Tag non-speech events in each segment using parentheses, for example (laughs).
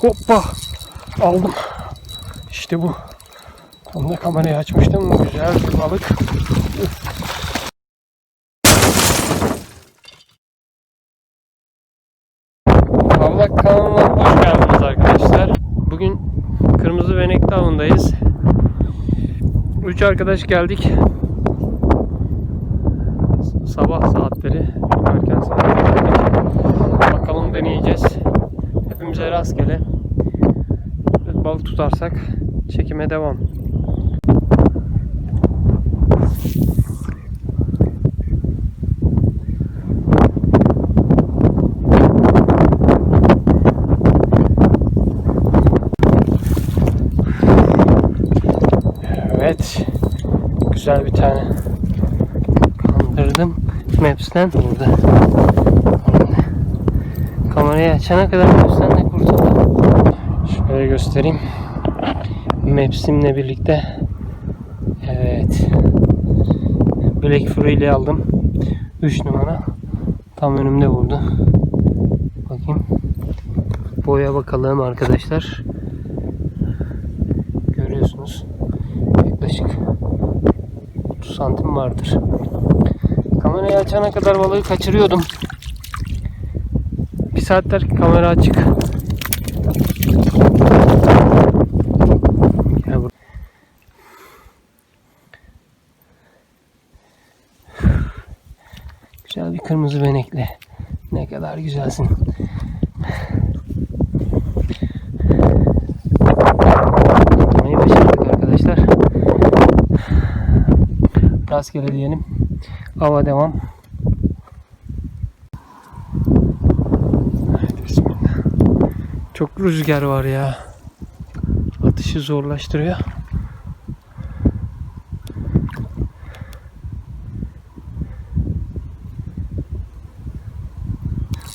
Hoppa. Aldım. İşte bu. Tam da kamerayı açmıştım. Güzel bir balık. Avlak kanalına hoş geldiniz arkadaşlar. Bugün Kırmızı Benekli avındayız. Üç arkadaş geldik. Sabah saatleri, erken saatler geldik. Bakalım deneyeceğiz. Hepimize rastgele. Balık tutarsak çekime devam. Evet. Güzel bir tane kandırdım. Maps'ten burada. Kamerayı açana kadar Maps'ten de kurtuldum. Şöyle göstereyim. Maps'imle birlikte Evet. Black Fury ile aldım. 3 numara. Tam önümde vurdu. Bakayım. Boya bakalım arkadaşlar. Görüyorsunuz. Yaklaşık 30 santim vardır. Kamerayı açana kadar balığı kaçırıyordum. Saatler kamera açık. Güzel bir kırmızı benekli. Ne kadar güzelsin. Yapmayı başardık arkadaşlar. Rastgele diyelim. Hava devam. Haydi bismillah. Çok rüzgar var ya. Atışı zorlaştırıyor.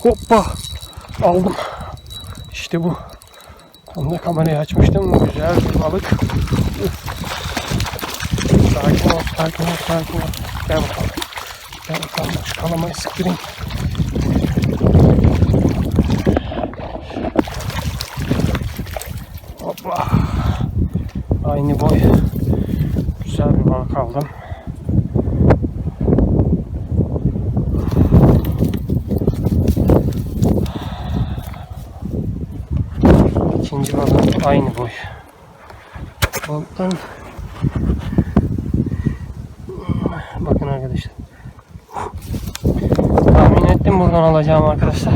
Hoppa! Aldım. İşte bu. Tam da kamerayı açmıştım. Güzel bir balık. Sakin ol, sakin ol, sakin ol. Gel bakalım. Gel bakalım. Şu kalamayı sıktırayım. Hoppa. Aynı boy. Güzel bir balık aldım. İkinci balık aynı boy. Balıktan Bakın arkadaşlar. Tahmin ettim buradan alacağım arkadaşlar.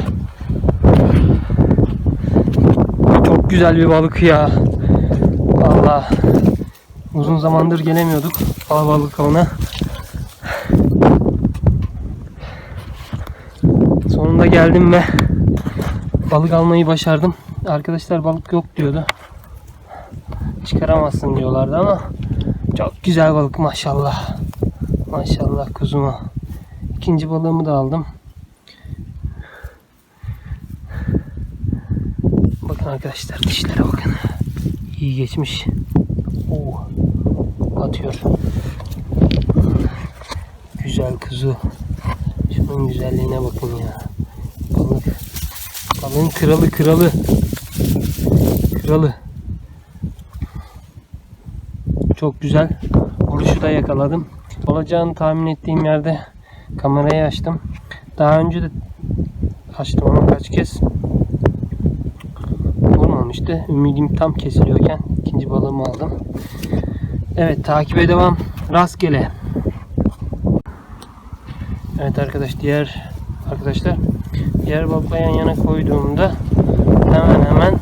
Çok güzel bir balık ya. Vallahi uzun zamandır gelemiyorduk alabalık avına. Sonunda geldim ve balık almayı başardım. Arkadaşlar balık yok diyordu. Çıkaramazsın diyorlardı ama çok güzel balık maşallah. Maşallah kuzuma. İkinci balığımı da aldım. Bakın arkadaşlar dişlere bakın. İyi geçmiş. Oo. Atıyor. Güzel kuzu. Şunun güzelliğine bakın ya. Balık. Balığın kralı kralı. Kralı. Çok güzel. Vuruşu da yakaladım. Olacağını tahmin ettiğim yerde kamerayı açtım. Daha önce de açtım ama kaç kez vurmamıştı. Ümidim tam kesiliyorken ikinci balığımı aldım. Evet takibe devam. Rastgele. Evet arkadaş diğer arkadaşlar diğer balıkla yan yana koyduğumda hemen hemen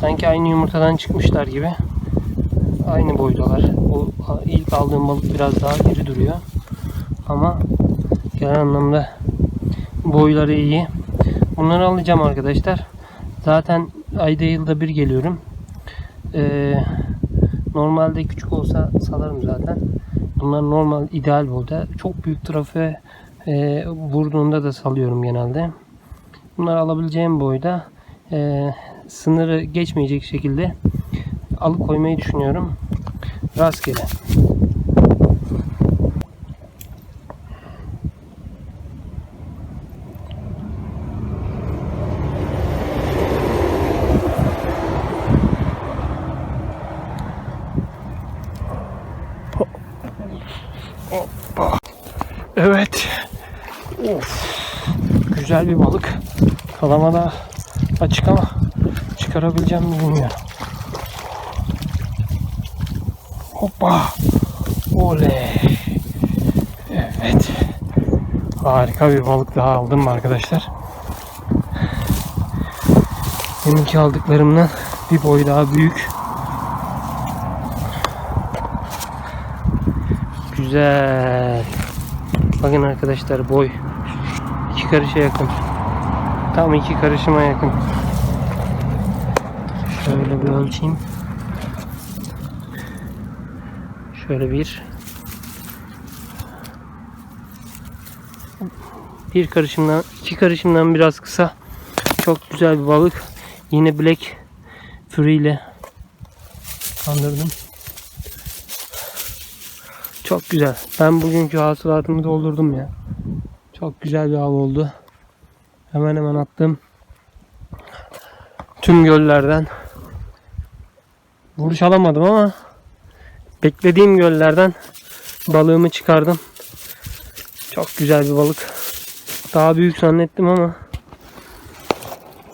sanki aynı yumurtadan çıkmışlar gibi aynı boydalar. O ilk aldığım balık biraz daha iri duruyor. Ama genel anlamda boyları iyi. Bunları alacağım arkadaşlar. Zaten ayda yılda bir geliyorum. Ee, normalde küçük olsa salarım zaten. Bunlar normal ideal boyda. Çok büyük trafe e, vurduğunda da salıyorum genelde. Bunları alabileceğim boyda e, sınırı geçmeyecek şekilde alıkoymayı düşünüyorum. Rastgele. Güzel bir balık. Kalama da açık ama çıkarabileceğim mi bilmiyorum. Hoppa. Oley. Evet. Harika bir balık daha aldım arkadaşlar. Deminki aldıklarımdan bir boy daha büyük. Güzel. Bakın arkadaşlar boy iki karışa yakın. Tam iki karışıma yakın. Şöyle bir ölçeyim. Şöyle bir bir karışımdan iki karışımdan biraz kısa. Çok güzel bir balık. Yine Black Fury ile kandırdım. Çok güzel. Ben bugünkü hasılatımı doldurdum ya. Çok güzel bir av oldu. Hemen hemen attım. Tüm göllerden vuruş alamadım ama beklediğim göllerden balığımı çıkardım. Çok güzel bir balık. Daha büyük zannettim ama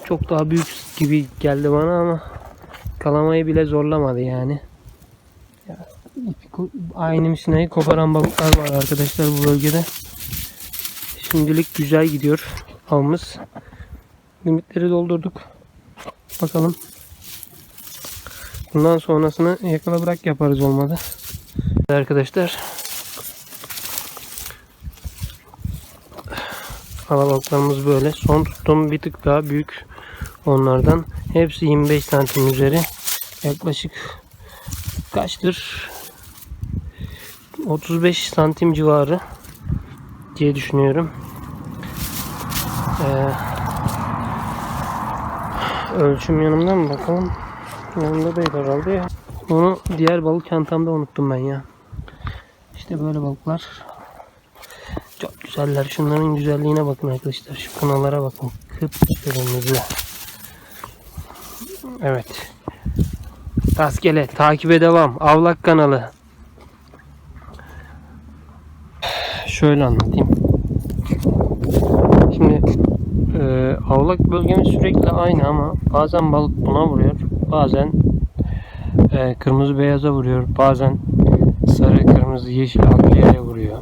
çok daha büyük gibi geldi bana ama kalamayı bile zorlamadı yani. Aynı misinayı koparan balıklar var arkadaşlar bu bölgede. Şimdilik güzel gidiyor avımız. Limitleri doldurduk. Bakalım. Bundan sonrasını yakala bırak yaparız olmadı. Arkadaşlar Alabalıklarımız böyle. Son tuttuğum bir tık daha büyük onlardan. Hepsi 25 santim üzeri. Yaklaşık kaçtır? 35 santim civarı diye düşünüyorum. Ee, ölçüm yanımda mı bakalım? Yanımda değil herhalde. Onu diğer balık çantamda unuttum ben ya. İşte böyle balıklar. Çok güzeller. Şunların güzelliğine bakın arkadaşlar. Şu kınalara bakın. Kıpkırmızı. Evet. Rastgele. Takibe devam. Avlak kanalı. Şöyle anlatayım. Şimdi e, avlak bölgemiz sürekli aynı ama bazen balık buna vuruyor. Bazen e, kırmızı beyaza vuruyor. Bazen sarı, kırmızı, yeşil, akliyeye vuruyor.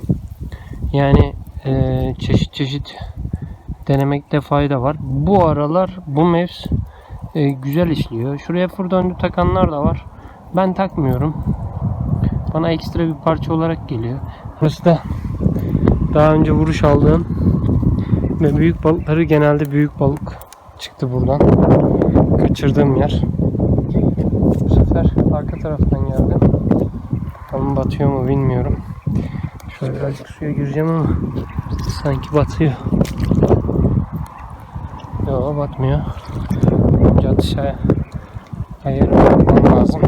Yani e, çeşit çeşit denemekte fayda var. Bu aralar bu mevs e, güzel işliyor. Şuraya fır döndü takanlar da var. Ben takmıyorum. Bana ekstra bir parça olarak geliyor. Burası da daha önce vuruş aldığım ve büyük balıkları genelde büyük balık çıktı buradan. Kaçırdığım yer. Bu sefer arka taraftan geldim. Tam batıyor mu bilmiyorum. Şöyle birazcık suya gireceğim ama sanki batıyor. Yok batmıyor. Önce atışa ayırmam lazım.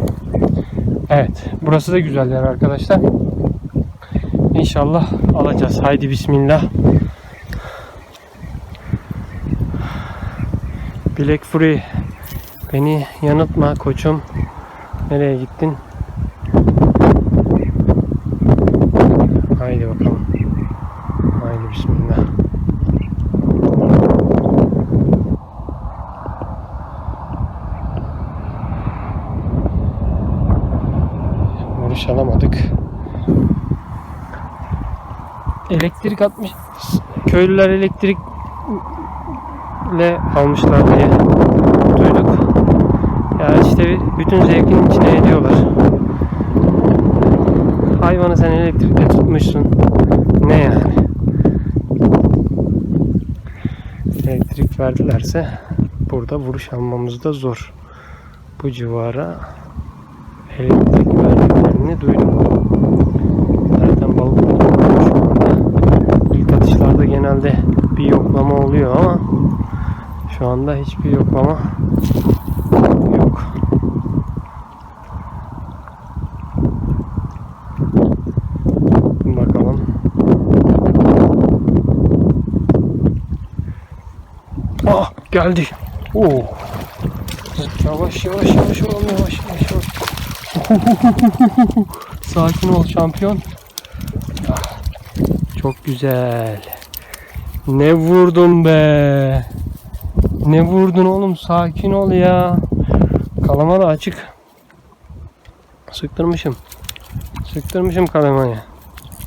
Evet. Burası da güzel yer arkadaşlar. İnşallah alacağız. Haydi bismillah. Black Fury beni yanıltma koçum. Nereye gittin? Haydi bakalım. Haydi bismillah. Vuruş alamadık. Elektrik atmış. Köylüler elektrikle almışlar diye duyduk. Ya işte bütün zevkin içine ediyorlar. Hayvanı sen elektrikle tutmuşsun. Ne yani? Elektrik verdilerse burada vuruş almamız da zor. Bu civara elektrik verdiklerini duydum. Zaten balık tutmuyorum şu anda. İlk atışlarda genelde bir oluyor ama şu anda hiçbir yoklama yok. Bakalım. Ah geldi. Oo. Yavaş yavaş yavaş oğlum yavaş yavaş yavaş. (laughs) Sakin ol şampiyon. Çok güzel. Ne vurdun be? Ne vurdun oğlum? Sakin ol ya. Kalama da açık. Sıktırmışım. Sıktırmışım kalamayı.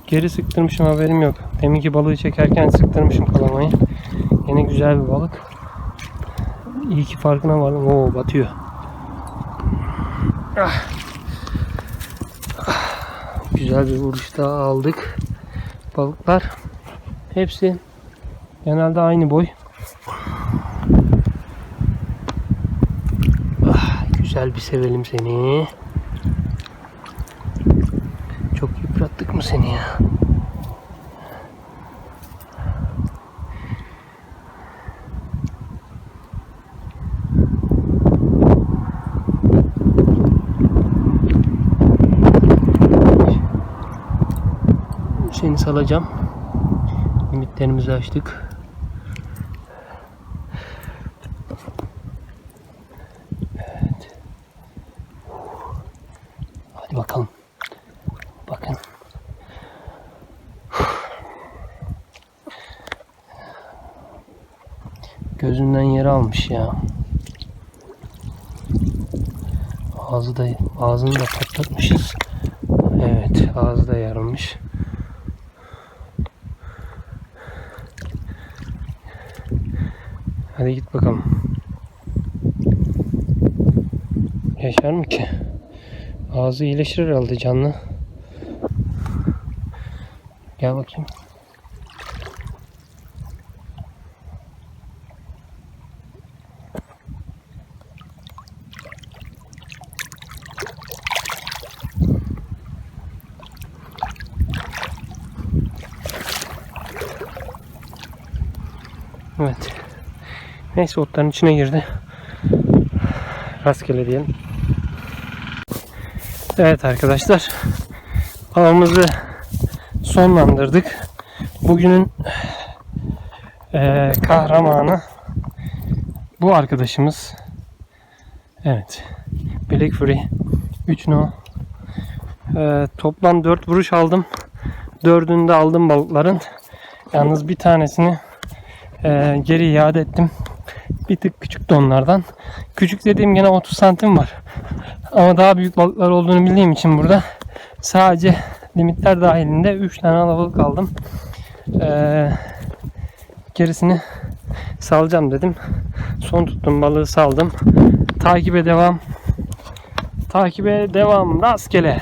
Geri sıktırmışım haberim yok. Deminki balığı çekerken sıktırmışım kalamayı. Yine güzel bir balık. İyi ki farkına vardım. Oo batıyor. Ah. Ah. Güzel bir vuruş daha aldık. Balıklar hepsi genelde aynı boy. Ah, güzel bir sevelim seni. Çok yıprattık mı seni ya? Seni salacağım. Limitlerimizi açtık. Evet. Hadi bakalım. Bakın. Gözünden yeri almış ya. Ağzı da ağzını da patlatmışız. Evet, ağzı da yarılmış. Hadi git bakalım. Yaşar mı ki? Ağzı iyileşir herhalde canlı. Gel bakayım. Evet. Neyse otların içine girdi. Rastgele diyelim. Evet arkadaşlar. Avımızı sonlandırdık. Bugünün eee, kahramanı bu arkadaşımız. Evet. Black Fury 3 no. Eee, toplam 4 vuruş aldım. Dördünü de aldım balıkların. Yalnız bir tanesini eee, geri iade ettim. Bir tık küçüktü onlardan. Küçük dediğim gene 30 santim var. Ama daha büyük balıklar olduğunu bildiğim için burada sadece limitler dahilinde 3 tane alabalık aldım. Ee, gerisini salacağım dedim. Son tuttum balığı saldım. Takibe devam. Takibe devam. Rastgele.